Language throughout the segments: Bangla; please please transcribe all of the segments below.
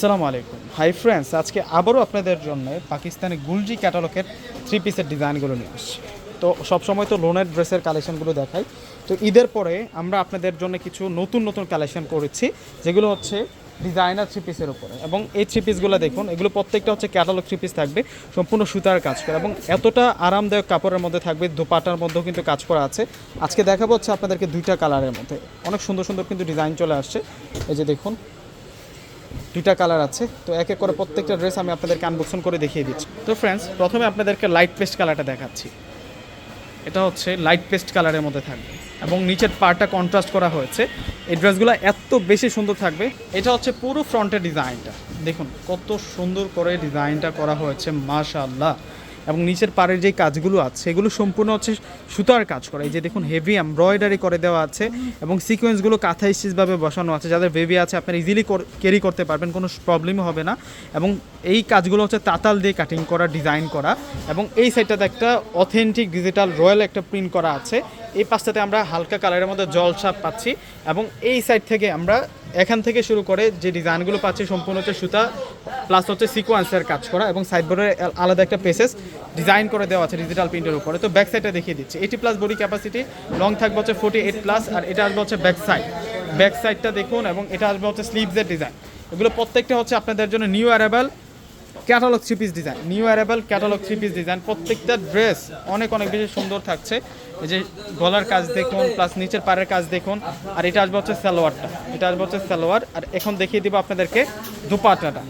আসসালামু আলাইকুম। হাই ফ্রেন্ডস আজকে আবারও আপনাদের জন্য পাকিস্তানি গুলজি ক্যাটালগের থ্রি পিসের ডিজাইনগুলো নিয়ে আসছি। তো সবসময় তো লোনের ড্রেসের কালেকশনগুলো দেখাই। তো ঈদের পরে আমরা আপনাদের জন্য কিছু নতুন নতুন কালেকশন করেছি, যেগুলো হচ্ছে ডিজাইনার থ্রি পিসের উপরে। এবং এই থ্রি পিসগুলো দেখুন, এগুলো প্রত্যেকটা হচ্ছে ক্যাটালগ থ্রি পিস থাকবে, সম্পূর্ণ সুতার কাজ করে। এবং এতটা আরামদায়ক কাপড়ের মধ্যে থাকবে, দোপাটার মধ্যেও কিন্তু কাজ করা আছে। আজকে দেখাবো হচ্ছে আপনাদেরকে দুইটা কালারের মধ্যে। অনেক সুন্দর সুন্দর কিন্তু ডিজাইন চলে আসছে। এই যে দেখুন দুইটা কালার আছে। তো এক এক করে প্রত্যেকটা ড্রেস আমি আপনাদেরকে আনবক্সন করে দেখিয়ে দিচ্ছি। তো ফ্রেন্ডস প্রথমে আপনাদেরকে লাইট পেস্ট কালারটা দেখাচ্ছি। এটা হচ্ছে লাইট পেস্ট কালারের মধ্যে থাকবে এবং নিচের পার্টটা কন্ট্রাস্ট করা হয়েছে। এই ড্রেসগুলো এত বেশি সুন্দর থাকবে। এটা হচ্ছে পুরো ফ্রন্টের ডিজাইনটা দেখুন, কত সুন্দর করে ডিজাইনটা করা হয়েছে, মাশাআল্লাহ। এবং নিচের পাড়ের যে কাজগুলো আছে, সেগুলো সম্পূর্ণ হচ্ছে সুতার কাজ করা। এই যে দেখুন হেভি এমব্রয়ডারি করে দেওয়া আছে এবং সিকোয়েন্সগুলো কাঁথা স্টিচভাবে বসানো আছে। যাদের বেবি আছে, আপনারা ইজিলি ক্যারি করতে পারবেন, কোনো প্রবলেমও হবে না। এবং এই কাজগুলো হচ্ছে তাতাল দিয়ে কাটিং করা ডিজাইন করা এবং এই সাইডটাতে একটা অথেন্টিক ডিজিটাল রয়্যাল একটা প্রিন্ট করা আছে। এই পাশটাতে আমরা হালকা কালারের মধ্যে জল ছাপ পাচ্ছি এবং এই সাইড থেকে আমরা এখান থেকে শুরু করে যে ডিজাইনগুলো পাচ্ছে সম্পূর্ণ হচ্ছে সুতা প্লাস হচ্ছে সিকোয়েন্সের কাজ করা এবং সাইডবোর্ডের আলাদা একটা পেসেস ডিজাইন করে দেওয়া আছে ডিজিটাল প্রিন্টের উপরে। তো ব্যাক সাইডটা দেখিয়ে দিচ্ছি। Eighty plus body capacity long থাকবে হচ্ছে ফোর্টি এইট প্লাস আর এটা আসবে হচ্ছে ব্যাক সাইড ব্যাক সাইডটা দেখুন এবং এটা আসবে হচ্ছে স্লিভসের ডিজাইন এগুলো প্রত্যেকটা হচ্ছে আপনাদের জন্য new arrival catalogue three piece design new arrival catalogue three piece design প্রত্যেকটা ড্রেস অনেক অনেক বেশি সুন্দর থাকছে। এই যে গলার কাজ দেখুন প্লাস নিচের পাড়ের কাজ দেখুন, আর এটা আসবে হচ্ছে সালোয়ারটা। এটা আসবে হচ্ছে সালোয়ার, আর এখন দেখিয়ে দিব আপনাদেরকে দুপাট্টাটা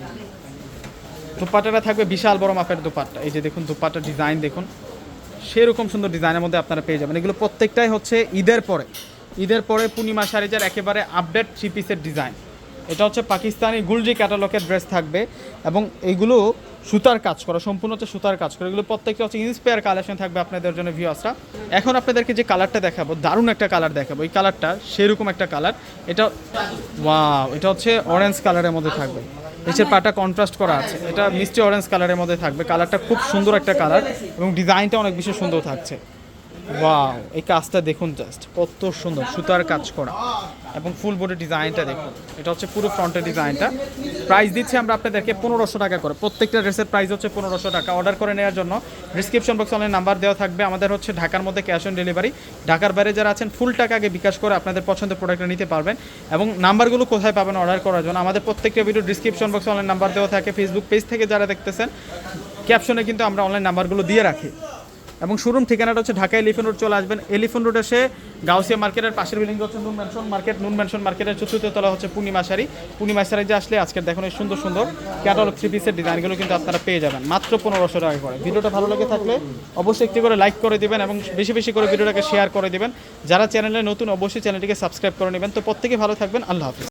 দুপাট্টাটা থাকবে বিশাল বড় মাপের দুপাট্টা। এই যে দেখুন, দুপাট্টা ডিজাইন দেখুন। সেরকম সুন্দর ডিজাইনের মধ্যে আপনারা পেয়ে যাবেন। এগুলো প্রত্যেকটাই হচ্ছে ঈদের পরে। ঈদের পরে পূর্ণিমা সারিজার একেবারে আপডেট থ্রি পিসের ডিজাইন এটা হচ্ছে পাকিস্তানি গুলজি ক্যাটালগের ড্রেস থাকবে এবং এইগুলো সুতার কাজ করা, সম্পূর্ণ হচ্ছে সুতার কাজ করা। এগুলো প্রত্যেকটা হচ্ছে ইন্সপায়ার কালেকশন থাকবে আপনাদের জন্য ভিউয়ার্সরা এখন আপনাদেরকে যে কালারটা দেখাবো, দারুণ একটা কালার দেখাবো। এই কালারটা সেরকম একটা কালার এটা ওয়াও এটা হচ্ছে অরেঞ্জ কালারের মধ্যে থাকবে। নিচের পাটা কন্ট্রাস্ট করা আছে। এটা মিষ্টি অরেঞ্জ কালারের মধ্যে থাকবে। কালারটা খুব সুন্দর একটা কালার এবং ডিজাইনটা অনেক বেশি সুন্দর থাকছে। ওয়াও এই কাজটা দেখুন জাস্ট কত সুন্দর, সুতার কাজ করা। এবং ফুল বডি ডিজাইনটা দেখুন, এটা হচ্ছে পুরো ফ্রন্টের ডিজাইনটা প্রাইস দিচ্ছি আমরা আপনাদেরকে পনেরোশো টাকা করে। প্রত্যেকটা ড্রেসের প্রাইস হচ্ছে পনেরোশো টাকা। অর্ডার করে নেওয়ার জন্য ডিসক্রিপশন বক্সে অনলাইন নাম্বার দেওয়া থাকবে। আমাদের হচ্ছে ঢাকার মধ্যে ক্যাশ অন ডেলিভারি ঢাকার বাইরে যারা আছেন ফুল টাকা আগে বিকাশ করে আপনাদের পছন্দের প্রোডাক্টটা নিতে পারবেন। এবং নাম্বারগুলো কোথায় পাবেন অর্ডার করার জন্য, আমাদের প্রত্যেকটা ভিডিও ডিসক্রিপশন বক্সে অনলাইন নাম্বার দেওয়া থাকে। ফেসবুক পেজ থেকে যারা দেখতেছেন ক্যাপশনে কিন্তু আমরা অনলাইন নাম্বারগুলো দিয়ে রাখি। এবং শোরুম ঠিকানাটা হচ্ছে ঢাকা এলিফেন্ট রোড চলে আসবেন। এলিফেন্ট রোড এসে গাউসিয়া মার্কেটের পাশের বিল্ডিং হচ্ছে নুন ম্যানশন মার্কেট। নুন ম্যানশন মার্কেটের চতুর্থ তলা হচ্ছে পূর্ণিমা শাড়ি। পূর্ণিমা শাড়ি যে আসলে আজকের দেখুন এই সুন্দর সুন্দর ক্যাটালগ থ্রি পিসের ডিজাইনগুলো কিন্তু আপনারা পেয়ে যাবেন। মাত্র পনেরোশো টাকা করে। ভিডিওটা ভালো লেগে থাকলে অবশ্যই একটি করে লাইক করে দিবেন এবং বেশি বেশি করে ভিডিওটাকে শেয়ার করে দিবেন। যারা চ্যানেলে নতুন, অবশ্যই চ্যানেলটিকে সাবস্ক্রাইব করে নেবেন। তো প্রত্যেকে ভালো থাকবেন। আল্লাহ হাফিজ।